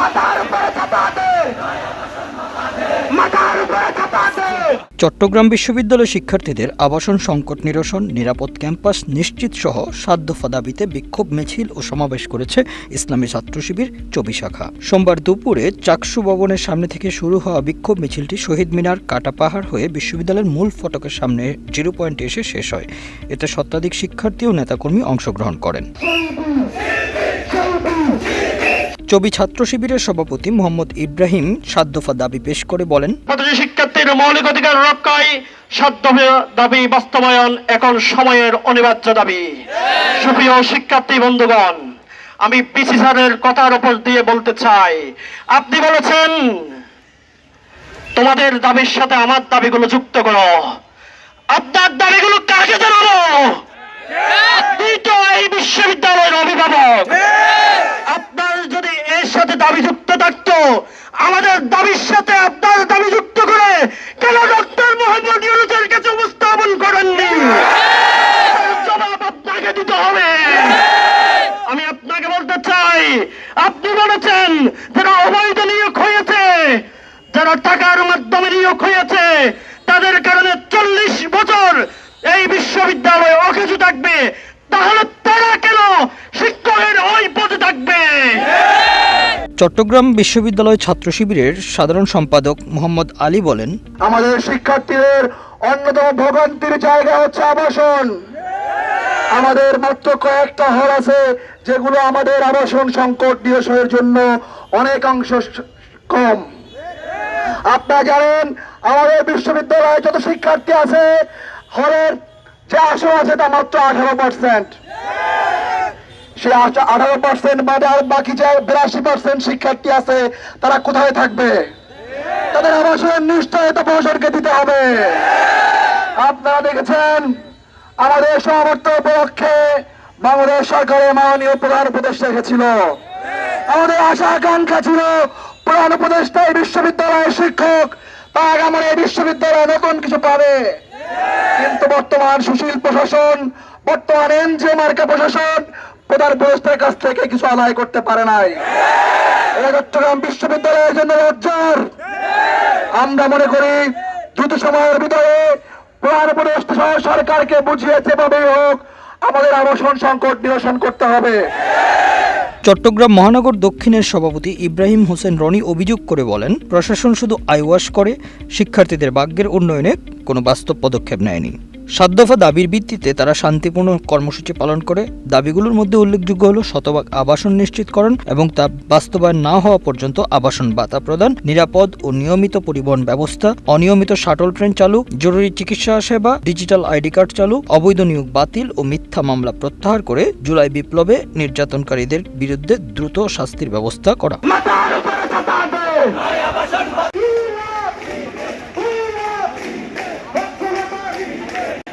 মাথার উপরে চাপা মাথার উপরে চাপা চট্টগ্রাম বিশ্ববিদ্যালয় শিক্ষার্থীদের আবাসন সংকট নিরসন নিরাপদ ক্যাম্পাস নিশ্চিত সহ সাত দফা দাবিতে বিক্ষোভ মিছিল ও সমাবেশ করেছে ইসলামী ছাত্র শিবির চবি শাখা। সোমবার দুপুরে চাকসু ভবনের সামনে থেকে শুরু হওয়া বিক্ষোভ মিছিলটি শহীদ মিনার কাটা পাহাড় হয়ে বিশ্ববিদ্যালয়ের মূল ফটকের সামনে জিরো পয়েন্টে এসে শেষ হয়। এতে শতাধিক শিক্ষার্থী ও নেতাকর্মী অংশগ্রহণ করেন। চবি ছাত্র শিবিরের সভাপতি মোহাম্মদ ইব্রাহিম সাত দফা দাবি পেশ করে বলেন শিক্ষার্থীর মৌলিক অধিকার রক্ষায় সাধ্য দাবি বাস্তবায়ন এখন সময়ের অনিবার্য দাবি। সুপ্রিয় শিক্ষার্থী বন্ধুগণ, আমি পিসি স্যারের কথার উপর দিয়ে বলতে চাই, আপনি বলেছেন, তোমাদের দাবির সাথে আমার দাবিগুলো যুক্ত করো। আপনার দাবিগুলো কাকে জানাব আপনি তো এই বিশ্ববিদ্যালয়ের অভিভাবক আপনার যদি এর সাথে দাবি যুক্ত থাকতো আমাদের দাবির সাথে আপনার দাবি যুক্ত করে কেন ডক্টর মোহাম্মদ ইউনুসের কাছে উপস্থাপন করেননি? জবাব আপনাকে দিতে হবে। আমি আপনাকে বলতে চাই, আপনি বলেছেন যারা অবৈধ নিয়োগ হয়েছে, যারা টাকার মাধ্যমে নিয়োগ হয়েছে, তাদের কারণে চল্লিশ বছর এই বিশ্ববিদ্যালয়ে অকেজু থাকবে। তাহলে তারা কেন শিক্ষকের ওই পদে থাকবে চট্টগ্রাম বিশ্ববিদ্যালয় ছাত্র শিবিরের সাধারণ সম্পাদক মোহাম্মদ আলী বলেন, আমাদের শিক্ষার্থীদের অন্যতম ভোগান্তির জায়গা হচ্ছে আবাসন। আমাদের মাত্র কয়েকটা হল আছে যেগুলো আমাদের আবাসন সংকট নিরসনের জন্য অনেকাংশ কম। আপনারা জানেন, আমাদের বিশ্ববিদ্যালয়ে যত শিক্ষার্থী আছে, হলের যে আসন আছে তা মাত্র আঠারো পার্সেন্ট সে আঠারো পার্সেন্ট বাদে আর বাকি যে বিরাশি পার্সেন্ট শিক্ষার্থী আছে, তারা কোথায় থাকবে? তাদের আবাসনের নিশ্চয়তা প্রশাসনকে দিতে হবে। আপনারা দেখেছেন, আমাদের সমাবর্ত উপলক্ষে বাংলাদেশ সরকারের মাননীয় প্রধান উপদেষ্টা এসেছিল। আমাদের আশা আকাঙ্ক্ষা ছিল, প্রধান উপদেষ্টা এই বিশ্ববিদ্যালয়ের শিক্ষক তার আমার এই বিশ্ববিদ্যালয়ে নতুন কিছু পাবে। কিন্তু বর্তমান সুশীল প্রশাসন, বর্তমান এনজিও মার্কা প্রশাসন প্রধান উপদেষ্টার কাছ থেকে কিছু আদায় করতে পারে নাই। চট্টগ্রাম বিশ্ববিদ্যালয়ের জন্য লজ্জার। আমরা মনে করি, দ্রুত সময়ের ভিতরে প্রধান সহ সরকারকে বুঝিয়ে যেভাবে হোক, আমাদের আবাসন সংকট নিরসন করতে হবে। চট্টগ্রাম মহানগর দক্ষিণের সভাপতি ইব্রাহিম হোসেন রনি অভিযোগ করে বলেন, প্রশাসন শুধু আইওয়াশ করে, শিক্ষার্থীদের ভাগ্যের উন্নয়নে কোনো বাস্তব পদক্ষেপ নেয়নি। সাত দফা দাবির ভিত্তিতে তারা শান্তিপূর্ণ কর্মসূচি পালন করে। দাবিগুলোর মধ্যে উল্লেখযোগ্য হল শতভাগ আবাসন নিশ্চিতকরণ এবং তা বাস্তবায়ন না হওয়া পর্যন্ত আবাসন ভাতা প্রদান, নিরাপদ ও নিয়মিত পরিবহন ব্যবস্থা, অনিয়মিত শাটল ট্রেন চালু, জরুরি চিকিৎসা সেবা, ডিজিটাল আইডি কার্ড চালু, অবৈধ নিয়োগ বাতিল ও মিথ্যা মামলা প্রত্যাহার করে জুলাই বিপ্লবে নির্যাতনকারীদের বিরুদ্ধে দ্রুত শাস্তির ব্যবস্থা করা মাথার উপরে চাপা দে